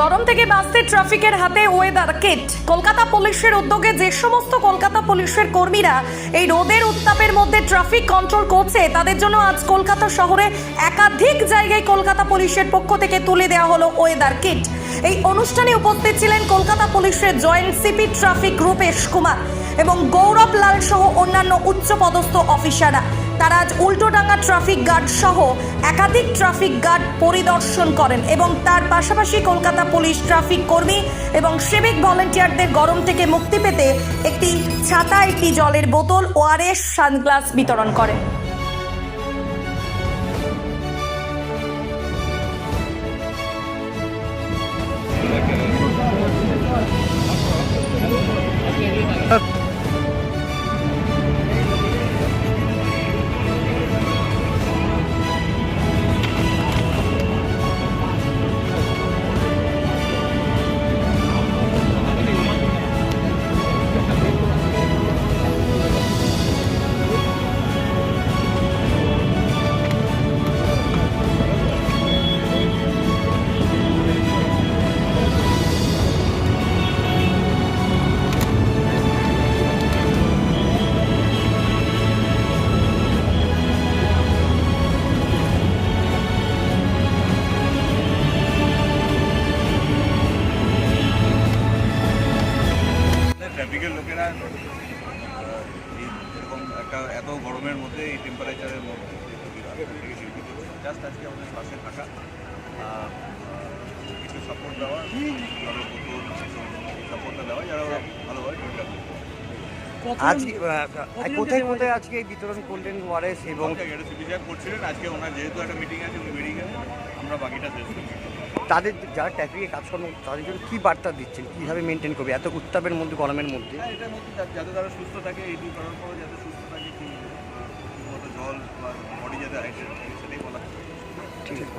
গরম থেকে বাঁচতে ট্রাফিকের হাতে ওয়েদার কিট কলকাতা পুলিশের উদ্যোগে যে সমস্ত কলকাতা পুলিশের কর্মীরা এই রোদের উত্তাপের মধ্যে ট্রাফিক কন্ট্রোল করছে, তাদের জন্য আজ কলকাতা শহরে একাধিক জায়গায় কলকাতা পুলিশের পক্ষ থেকে তুলে দেওয়া হলো ওয়েদার কিট এই অনুষ্ঠানে উপস্থিত ছিলেন কলকাতা পুলিশের joint CP traffic Rupesh Kumar এবং গৌরব লাল সহ অন্যান্য উচ্চপদস্থ অফিসাররা তারা আজ উল্টোডাঙ্গা ট্রাফিক গার্ড সহ একাধিক ট্রাফিক গার্ড পরিদর্শন করেন এবং তার পাশাপাশি কলকাতা পুলিশ ট্রাফিক কর্মী এবং সিভিক ভলেন্টিয়ারদের গরম থেকে মুক্তি পেতে একটি ছাতা, একটি জলের বোতল ওআরএস সানগ্লাস বিতরণ করেন। ট্রাফিকের এই এরকম একটা এত গরমের মধ্যে এই টেম্পারেচারের মধ্যে জাস্ট আজকে আমাদের পাশে থাকা কিছু সাপোর্ট দেওয়া বোতল সাপোর্টটা দেওয়া যারা ওরা ভালোভাবে ট্রিটমেন্ট আজকে কোথায় কোথায় আজকে বিতরণ করলেন ওয়ারেস এবং সিপি করছিলেন। আজকে ওনার যেহেতু একটা মিটিং আছে উনি বেরিয়ে গেলেন আমরা বাকিটা তাদের যারা ট্রাফিকে কাজকর্ম তাদের জন্য কী বার্তা দিচ্ছেন? কীভাবে মেনটেন করবে? এত উত্তাপের মধ্যে গরমের মধ্যে? এটার মধ্যে যাতে তারা সুস্থ থাকে এটি করার পরে যাতে সুস্থ থাকে জল বা বডি যাতে হাইড্রেট থাকে সেটাই বলা ঠিক আছে।